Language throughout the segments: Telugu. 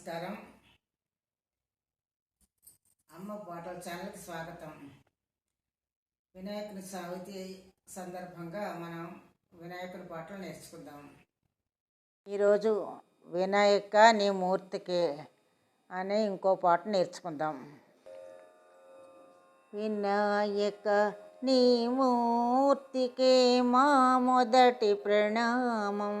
నమస్కారం. అమ్మ పాటల ఛానల్కి స్వాగతం. వినాయకుని సావితి సందర్భంగా మనం వినాయకుని పాటలు నేర్చుకుందాం. ఈరోజు వినాయక నీ మూర్తికి అనే ఇంకో పాట నేర్చుకుందాం. వినాయక నీ మూర్తికే మా మొదటి ప్రణామం.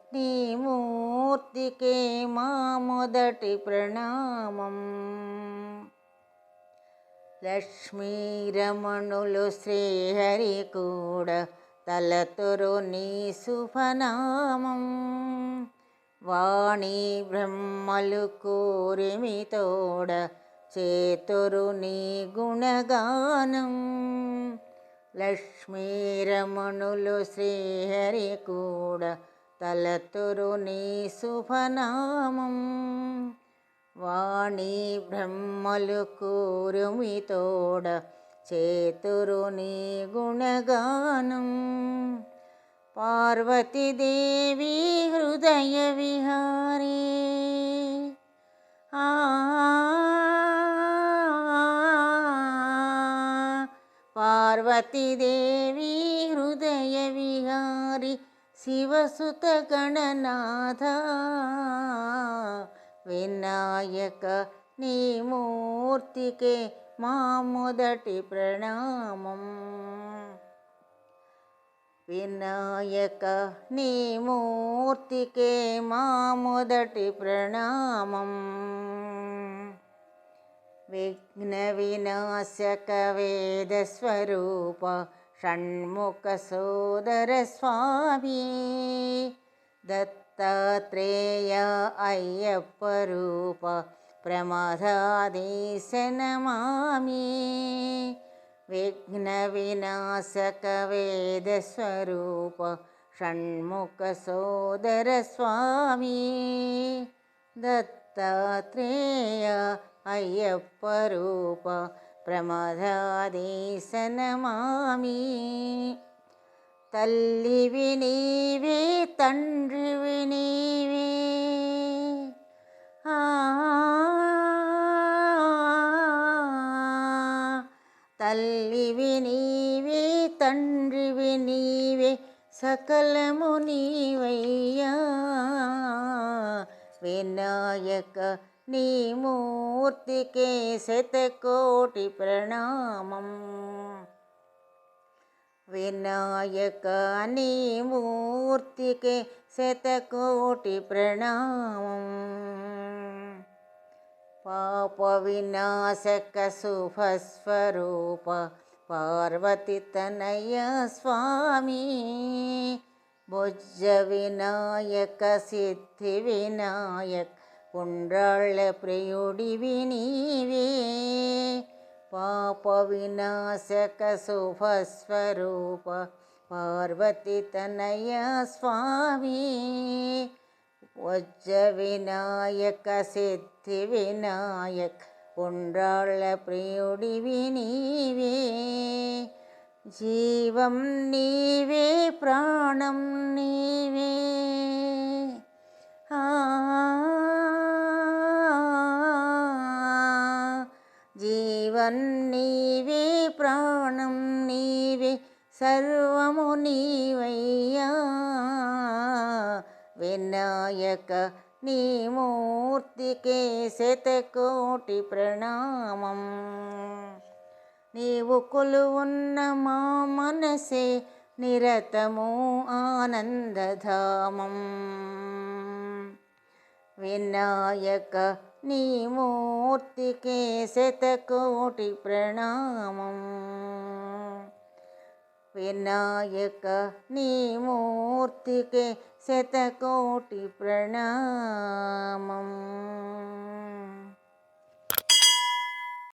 నీ మూర్తికే మా మొదటి ప్రణామం. లక్ష్మీరమణులు శ్రీహరి కూడా తలతురు నీ శుభనామం. వాణి బ్రహ్మలు కోరిమితోడ చేతురు నీ గుణగానం. లక్ష్మీరమణులు శ్రీహరి కూడా తలతురు నీ శుభనామం వాణి బ్రహ్మలు కూరుమితోడ చేతురు నీ గుణగానం పార్వతీదేవి హృదయ విహారీ పార్వతీదేవి హృదయ విహారీ శివసుత గణనాథ వినాయక నీ మూర్తికే మా మొదటి ప్రణామం. వినాయక నీ మూర్తికే మా మొదటి ప్రణామం. విఘ్న వినాశక వేద षण्मुखसोदरस्वामी दत्तात्रेय अय्यप्परूप प्रमादादिशनमामि विघ्नविनाशकवेदस्वरूप षण्मुखसोदरस्वामी दत्तात्रेय अय्यप्परूप విఘ్న వినాశక వేద స్వరూప షణ్ముఖ సోదర స్వామి దత్తాత్రేయ అయ్యప్ప తల్లివి నీవే తండ్రివి నీవే. తల్లివి నీవే తండ్రివి నీవే సకలము నీవయ్యా. వినాయక नीमूर्तिके शतकोटिप्रणामम् विनायक नीमूर्तिके शतकोटिप्रणामम् पापविनाशकशुभस्वरूप पार्वतीतनय स्वामी भुज्यविनायकसिद्धिविनायक వినాశక ప్రియుడివి నీవే. పాప వినాశక శుభస్వరూప పార్వతి తనయ స్వామి. వజ్ర వినాయక సిద్ధి వినాయక్ పుండ్రాళ్ళ ప్రియుడివి నీవే. జీవం నీవే ప్రాణం నీవే. జీవన్ నీవే ప్రాణం నీవే సర్వము నీవయ్యా. వినాయక నీ మూర్తికే శతకోటి ప్రణామం. నీవు కొలువున్న మా మనసే నిరతము ఆనందధామం. వినాయక నీ మూర్తికే శతకోటి ప్రణామం వినాయక నీ మూర్తికే శతకోటి ప్రణామం